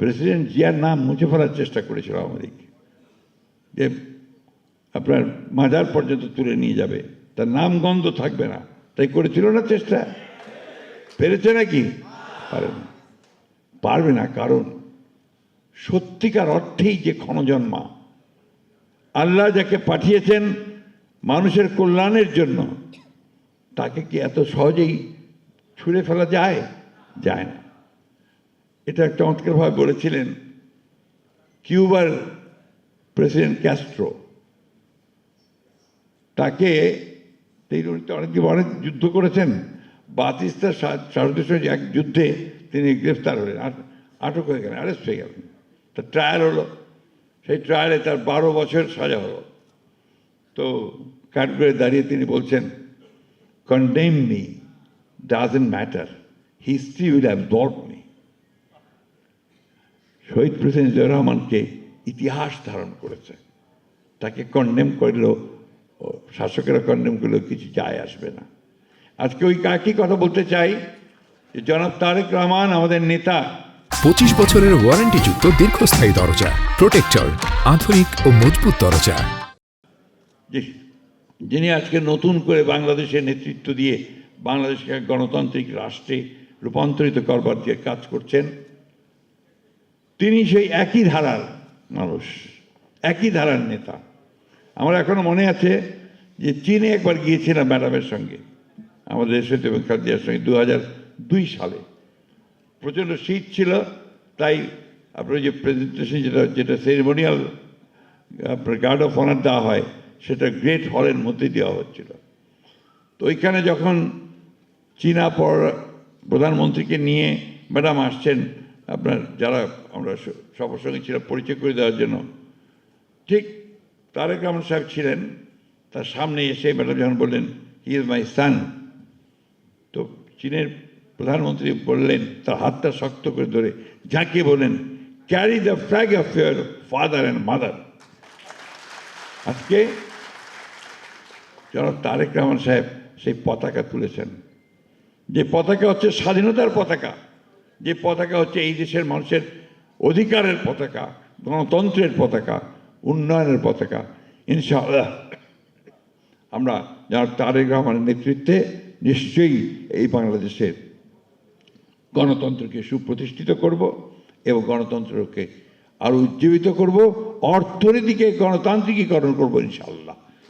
President জিয়ার নাম মুছে ফেলার চেষ্টা করেছিল লীগ যে আপনার মাজার পর্যন্ত তুলে নিয়ে যাবে তার নাম গন্ধ থাকবে না তাই করেছিল না চেষ্টা পেরেছে নাকি পারে না পারবে না কারণ সত্যিকার অর্থেই যে ক্ষণজন্মা আল্লাহ যাকে পাঠিয়েছেন মানুষের কল্যাণের জন্য তাকে কি এত সহজেই ছুঁড়ে ফেলা যায় যায় না এটা চমৎকারভাবে বলেছিলেন কিউবার প্রেসিডেন্ট ক্যাস্ট্রো। তাকে তিনি অনেক অনেক যুদ্ধ করেছেন। বাতিস্তার সারদের এক যুদ্ধে তিনি গ্রেফতার হলেন। আটক হয়ে গেলেন অ্যারেস্ট হয়ে গেলেন। তার ট্রায়াল হলো। সেই ট্রায়ালে তার বারো বছর সাজা হলো। তো কাঠগড়ে দাঁড়িয়ে তিনি বলছেন condemn me doesn't matter history will absolve me Shahid president Zia রহমানকে ইতিহাস ধারণ করেছে। তাকে কন্ডেম করলেও শাসকেরা কন্ডেম করলেও কিছু যায় আসবে না। আজকে ওই একই কথা বলতে চাই? যে জনাব তারেক রহমান আমাদের নেতা। পঁচিশ বছরের ওয়ারেন্টিযুক্ত দীর্ঘস্থায়ী দরজা প্রোটেক্টর আধুনিক ও মজবুত দরজা। যিনি আজকে নতুন করে বাংলাদেশের নেতৃত্ব দিয়ে বাংলাদেশকে গণতান্ত্রিক রাষ্ট্রে রূপান্তরিত করবার যে কাজ করছেন তিনি সেই একই ধারার মানুষ, একই ধারার নেতা। আমার এখনও মনে আছে যে চীনে একবার গিয়েছিলাম ম্যাডামের সঙ্গে, আমাদের দেশের এবং সঙ্গে দু হাজার দুই সালে। প্রচণ্ড শীত ছিল, তাই আপনার যে প্রেজেন্টেশন যেটা যেটা সেরিমোনিয়াল আপনার গার্ড অফ অনার দেওয়া হয়, সেটা গ্রেট হলের মধ্যে দেওয়া হচ্ছিল। তো ওইখানে যখন চীনা পর প্রধানমন্ত্রীকে নিয়ে ম্যাডাম আসছেন আপনার যারা আমরা সবার সঙ্গে ছিল পরিচয় করে দেওয়ার জন্য। ঠিক তারেক রহমান সাহেব ছিলেন, তার সামনে এসে ম্যাডাম যখন বললেন হি ইজ মাই সান তো চীনের প্রধানমন্ত্রী বললেন, তার হাতটা শক্ত করে ধরে, ঝাঁকিয়ে বললেন carry the flag of your father and mother আজকে জনাব তারেক রহমান সাহেব সেই পতাকা তুলেছেন। যে পতাকা হচ্ছে স্বাধীনতার পতাকা। যে পতাকা হচ্ছে এই দেশের মানুষের অধিকারের পতাকা, গণতন্ত্রের পতাকা, উন্নয়নের পতাকা, ইনশাআল্লাহ। আমরা জনাব তারেক রহমানের নেতৃত্বে নিশ্চয়ই এই বাংলাদেশের গণতন্ত্রকে সুপ্রতিষ্ঠিত করব এবং গণতন্ত্রকে আরও উজ্জীবিত করব, অর্থনীতিকে গণতান্ত্রিকীকরণ করব ইনশাআল্লাহ।